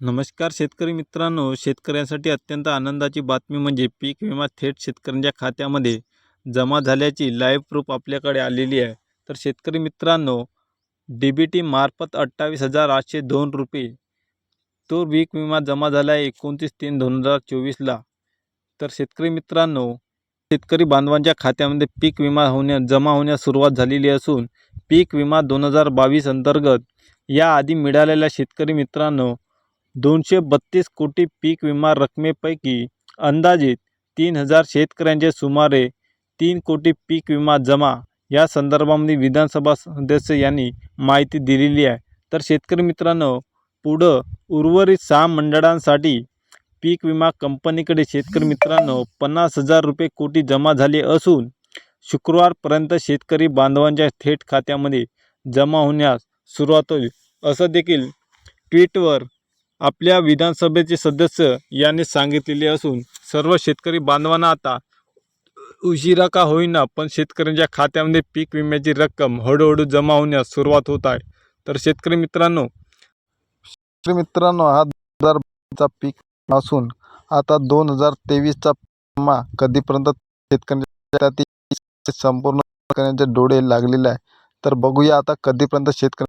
नमस्कार शेतकरी मित्रांनो शेतकऱ्यांसाठी अत्यंत आनंदाची बातमी म्हणजे पीक विमा थेट शेतकऱ्यांच्या खात्यामध्ये जमा झाल्याची लाईव्ह प्रूफ आपल्याकडे आलेली आहे. तर शेतकरी मित्रांनो डी बी टी मार्फत अठ्ठावीस हजार आठशे दोन रुपये. तो पीक विमा जमा झाला आहे एकोणतीस तीन दोन हजार चोवीसला तर शेतकरी मित्रांनो शेतकरी बांधवांच्या खात्यामध्ये पीक विमा होण्या जमा होण्यास सुरुवात झालेली असून पीक विमा दोन हजार बावीस अंतर्गत याआधी मिळालेल्या शेतकरी मित्रांनो दोनशे बत्तीस कोटी पीक विमा रकमेपैकी अंदाजित तीन हजार शेतकऱ्यांचे सुमारे तीन कोटी पीक विमा जमा. या संदर्भामध्ये विधानसभा सदस्य यांनी माहिती दिलेली आहे. तर शेतकरी मित्रांनो पुढं उर्वरित सहा मंडळांसाठी पीक विमा कंपनीकडे शेतकरी मित्रांनो पन्नास हजार रुपये कोटी जमा झाले असून शुक्रवारपर्यंत शेतकरी बांधवांच्या थेट खात्यामध्ये जमा होण्यास सुरुवात होईल. असं देखील ट्विटवर आपल्या विधानसभेचे सदस्य यांनी सांगितलेले असून सर्व शेतकरी बांधवांना आता उशिरा का होईना पण शेतकऱ्यांच्या खात्यामध्ये पीक विम्याची रक्कम हळूहळू जमा होण्यास सुरुवात होत आहे. तर शेतकरी मित्रांनो शेतकरी मित्रांनो हा दोन हजार चा पीक असून आता दोन हजार तेवीसचा विमा कधीपर्यंत शेतकऱ्यांच्या संपूर्ण शेतकऱ्यांचे डोळे लागलेले आहे. तर बघूया आता कधीपर्यंत शेतकरी